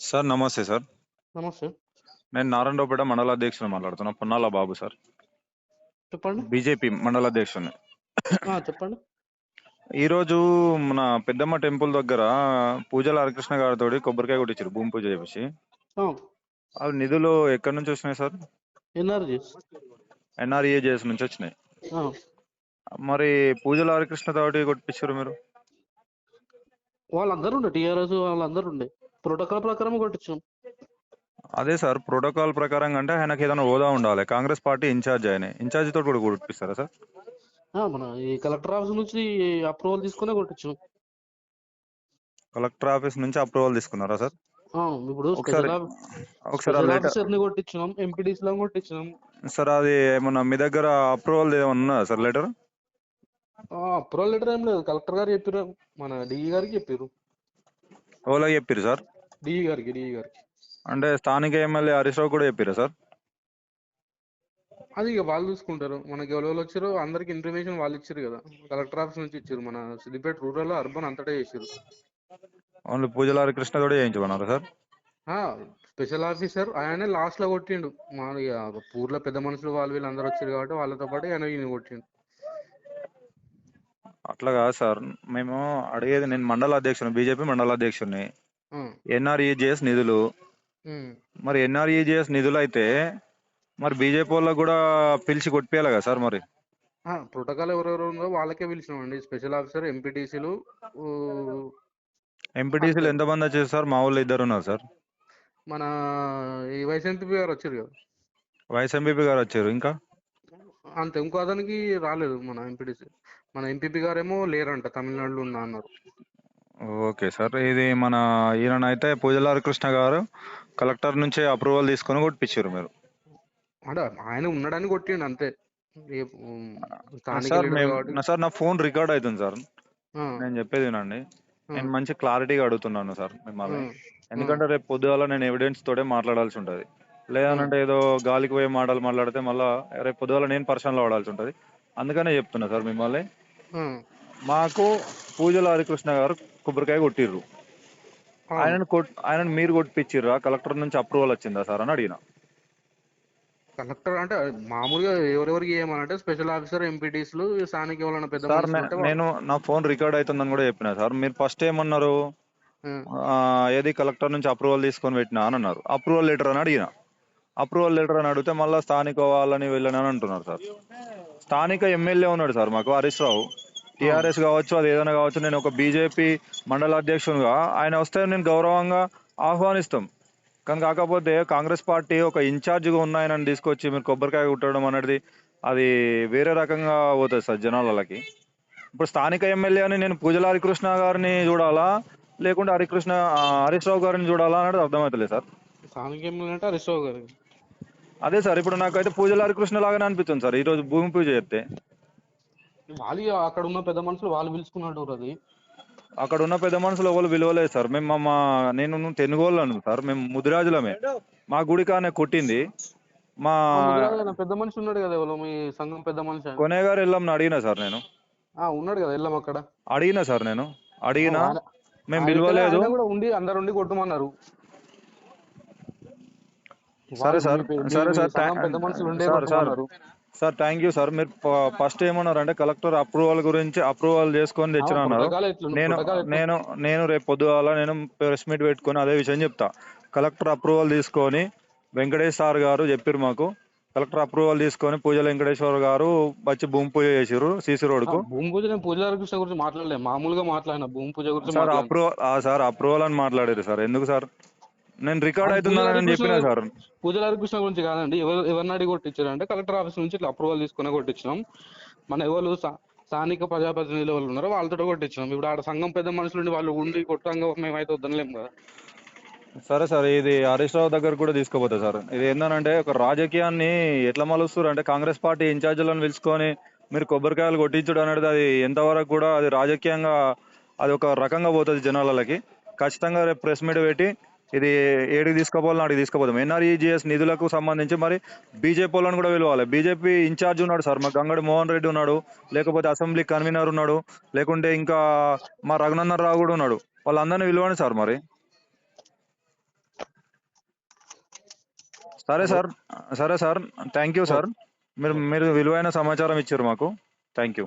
Sir నమస్తే sir. నమస్తే. నేను నారాయణరావుపేట మండల అధ్యక్షుని మాట్లాడుతున్నా. పొన్నాల బాబు సార్. చెప్పండి. బీజేపీ మండల అధ్యక్షుని చెప్పండి. ఈరోజు మన పెద్దమ్మ టెంపుల్ దగ్గర పూజల హరికృష్ణ గారితో కొబ్బరికాయ కొట్టించారు భూమి పూజ చేసి అవి నిధులు ఎక్కడి నుంచి వచ్చినాయి సార్? ఎన్ఆర్జీస్ ఎన్ఆర్ఏజేఎస్ నుంచి వచ్చినాయి. మరి పూజల హరికృష్ణ తోటి కొట్టించారు మీరు? వాళ్ళందరూ ఉండే టీఆర్ఎస్ వాళ్ళందరూ ఉండే. ప్రోటోకాల్ ప్రకారం కొట్టించాం. అదే సార్ ప్రోటోకాల్ ప్రకారం అంటే ఆయనకి ఏదైనా హోదా ఉండాలి. కాంగ్రెస్ పార్టీ ఇన్ఛార్జ్ ఆయన. ఇన్ఛార్జ్ తోటి కూడా కొట్టిస్తారా సార్? మన ఈ కలెక్టర్ ఆఫీస్ నుంచి అప్రూవల్ తీసుకునే కొట్టించాం. కలెక్టర్ ఆఫీస్ నుంచి అప్రూవల్ తీసుకున్నారా సార్? ఇప్పుడు ఒకసారి కొట్టించినాం ఎంపీడీస్లో కొట్టించినాం. సార్ అది ఏమన్నా మీ దగ్గర అప్రూవల్ ఏమన్నా సార్ లెటర్? అప్రూవల్ లెటర్ ఏం లేదు. కలెక్టర్ గారు చెప్పారు మన డిఈ గారికి చెప్పారు ఓలా చెప్పారు సార్? డిఈ గారికి డిఈ గారికి. అంటే స్థానిక ఎమ్మెల్యే హరీష్ రావు కూడా చెప్పారా సార్? అది ఇక వాళ్ళు చూసుకుంటారు. మనకి ఎవరెవరు వచ్చారో అందరికి ఇన్ఫర్మేషన్ వాళ్ళు ఇచ్చారు కదా. కలెక్టర్ ఆఫీస్ నుంచి ఇచ్చారు మన సిద్దిపేట రూరల్ అర్బన్ అంతటా చేసారు ఓన్లీ పూజల హరికృష్ణ కూడా చేయించమన్నారా సార్? స్పెషల్ ఆఫీసర్ ఆయనే లాస్ట్లో కొట్టిండు. మా ఊర్లో పెద్ద మనుషులు వాళ్ళు వీళ్ళందరూ వచ్చారు కాబట్టి వాళ్ళతో పాటు ఆయన ఈయన కొట్టిండు. అట్లా కాదు సార్. మేము అడిగేది నేను మండల అధ్యక్షుని బీజేపీ మండల అధ్యక్షుడిని ఆ, ఎన్ఆర్ఈజేఎస్ నిధులు. మరి ఎన్ఆర్ఈజేఎస్ నిధులు అయితే మరి బీజేపీ వాళ్ళకి కూడా పిలిచి కొట్టిపోయాలి కదా సార్ మరి? ప్రోటోకాల్ ఎవరెవరు ఉందో వాళ్ళకే పిలిచినామండి. స్పెషల్ ఆఫీసర్ ఎంపీటీసీలు ఎంపీటీసీలు ఎంతమంది వచ్చారు సార్? మా వాళ్ళు ఇద్దరు ఉన్నారు సార్. మన ఈ వైస్ ఎంపీ గారు వచ్చారు కదా. వైస్ ఎంపీపీ గారు వచ్చారు ఇంకా? అంతే ఇంకో అతనికి రాలేదు మన ఎంపీటీసీ. మన ఎంపీపీ గారేమో లేరంట తమిళనాడులో ఉన్నా అన్నారు. ఓకే సార్ ఇది మన ఈయన అయితే పూజల హరికృష్ణ గారు కలెక్టర్ నుంచి అప్రూవల్ తీసుకొని కొట్టించారు మీరు. అంటే ఆయన ఉన్నాడని కొట్టిండు అంతే. స్థానిక సార్ లీడర్ మేము కాబట్టి. నా సార్ నా ఫోన్ రికార్డ్ అవుతుంది సార్. ఆ, నేను చెప్పేది వినండి. నేను మంచి క్లారిటీగా అడుగుతున్నాను సార్ మిమ్మల్ని. ఎందుకంటే రేపు పొద్దుగాల నేను ఎవిడెన్స్ తోటే మాట్లాడాల్సి ఉంటుంది. లేదనంటే ఏదో గాలికి పోయే మాటలు మాట్లాడితే మళ్ళా రేపు పొద్దుగాల నేను పర్సనల్ వాడాల్సి ఉంటుంది. అందుకనే చెప్తున్నా సార్ మిమ్మల్ని. మాకు పూజల హరికృష్ణ గారు కొబ్బరికాయ కొట్టిర్రు. ఆయనను ఆయనను మీరు కొట్టిపిచ్చిర్రా? కలెక్టర్ నుంచి అప్రూవల్ వచ్చిందా సార్ అని అడిగిన. కలెక్టర్ అంటే మామూలుగా ఎవరెవరికి ఏమనంటే స్పెషల్ ఆఫీసర్ ఎంపీటీస్లు స్థానిక ఎవరైనా పెద్ద సార్ నేను నా ఫోన్ రికార్డ్ అవుతుందని కూడా చెప్పిన సార్. మీరు ఫస్ట్ ఏమన్నారు? ఏది కలెక్టర్ నుంచి అప్రూవల్ తీసుకొని పెట్టినా అని అన్నారు. అప్రూవల్ లెటర్ అని అడిగిన. అప్రూవల్ లెటర్ అని అడిగితే మళ్ళీ స్థానిక వాళ్ళని వెళ్ళని అని అంటున్నారు సార్. స్థానిక ఎమ్మెల్యే ఉన్నాడు సార్ మాకు హరీష్ రావు. టీఆర్ఎస్ కావచ్చు అది ఏదైనా కావచ్చు నేను ఒక బీజేపీ మండల అధ్యక్షునిగా. ఆయన వస్తే నేను గౌరవంగా ఆహ్వానిస్తాం. కానీ కాకపోతే కాంగ్రెస్ పార్టీ ఒక ఇన్ఛార్జ్గా ఉన్న తీసుకొచ్చి మీరు కొబ్బరికాయ కుట్టడం అనేది అది వేరే రకంగా పోతుంది సార్ జనాలకి. ఇప్పుడు స్థానిక ఎమ్మెల్యే అని నేను పూజల హరికృష్ణ గారిని చూడాలా? లేకుంటే హరికృష్ణ హరీష్ రావు గారిని చూడాలా అనేది అర్థమవుతలేదు సార్. స్థానిక ఎమ్మెల్యే అంటే హరీష్ రావు గారు. అదే సార్ ఇప్పుడు నాకైతే పూజల హరికృష్ణ లాగానే అనిపిస్తుంది సార్ ఈ రోజు భూమి పూజ చేస్తే. వాళ్ళు అక్కడ ఉన్న పెద్ద మనుషులు వాళ్ళు పిలుచుకున్నట్టు అది. అక్కడ ఉన్న పెద్ద మనుషులు ఎవరు విలువలేదు సార్. మేము మా- మా నేను తెనుగోళ్ళను సార్ మేము ముదిరాజులమే. మా గుడి కానే కొట్టింది. మా పెద్ద మనిషి ఉన్నాడు కదా ఎవరో మీ సంఘం పెద్ద మనిషి ఆయన. కొనే గారు వెళ్ళామని అడిగినా సార్ నేను. ఆ ఉన్నాడు కదా వెళ్ళాం అక్కడ. అడిగినా సార్ నేను. అడిగినా మేము విలువలేదు ఉండి అందరు ఉండి కొట్టమన్నారు. సరే సార్ సరే మీ సార్ సంఘం పెద్ద మనుషులు ఉండే సార్ సార్ కొట్టమన్నారు సార్ థ్యాంక్ యూ సార్. మీరు ఫస్ట్ ఏమన్నారంటే కలెక్టర్ అప్రూవల్ గురించి అప్రూవల్ చేసుకొని తెచ్చిన అన్నారు? నేను? నేను నేను రేపు పొద్దుగాల నేను ప్రెస్ మీట్ పెట్టుకొని అదే విషయం చెప్తా. కలెక్టర్ అప్రూవల్ తీసుకొని వెంకటేష్ సార్ గారు చెప్పారు మాకు. కలెక్టర్ అప్రూవల్ తీసుకొని పూజల వెంకటేశ్వర గారు వచ్చి భూమి పూజ చేసిర్రు సీసీ రోడ్ ఆ, కు భూమి పూజ నేను కృష్ణ గురించి మాట్లాడలేదు మామూలుగా మాట్లాడిన భూమి పూజ గురించి సార్. అప్రూవల్ సార్ అప్రూవల్ అని మాట్లాడారు సార్. ఎందుకు సార్? నేను రికార్డ్ ఆ, అవుతుందని పూజారి నేను చెప్పిన సార్. పూజారి కృష్ణ గురించి కాదండి. ఎవరు ఎవరిని అడిగి కొట్టించారు అంటే కలెక్టర్ ఆఫీస్ నుంచి ఇట్లా అప్రూవల్ తీసుకుని కొట్టించినాం. మన ఎవరు స్థా- స్థానిక ప్రజాప్రతినిధులు ఎవరు ఉన్నారో వాళ్ళతో కొట్టించినాం. ఇప్పుడు ఆడ సంఘం పెద్ద మనుషులు ఉండి వాళ్ళు ఉండి కొట్టంగా మేమైతే వద్దనలేం కదా. సరే సార్ ఇది హరీష్ రావు దగ్గర కూడా తీసుకోపోతా సార్. ఇది ఏంటంటే ఒక రాజకీయాన్ని ఎట్లా మలుస్తారు అంటే కాంగ్రెస్ పార్టీ ఇన్ఛార్జీలను పిలుచుకొని మీరు కొబ్బరికాయలు కొట్టించడం అనేది అది ఎంతవరకు కూడా అది రాజకీయంగా అది ఒక రకంగా పోతుంది జనాలకి. ఖచ్చితంగా రేపు ప్రెస్ మీట్ పెట్టి ఇది ఏడికి తీసుకోపోవాలి అడిగి తీసుకోపోతాం ఎన్ఆర్ఈజిఎస్ నిధులకు సంబంధించి మరి బీజేపీ వాళ్ళని కూడా పిలవాలి. బీజేపీ ఇన్ఛార్జ్ ఉన్నాడు సార్ మా గంగడి మోహన్ రెడ్డి ఉన్నాడు లేకపోతే అసెంబ్లీ కన్వీనర్ ఉన్నాడు లేకుంటే ఇంకా మా రఘునందన్ రావు కూడా ఉన్నాడు. వాళ్ళందరినీ పిలవండి సార్ మరి. సరే సార్ సరే సార్. Thank you sir. మీరు మీరు విలువైన సమాచారం ఇచ్చారు మాకు. Thank you.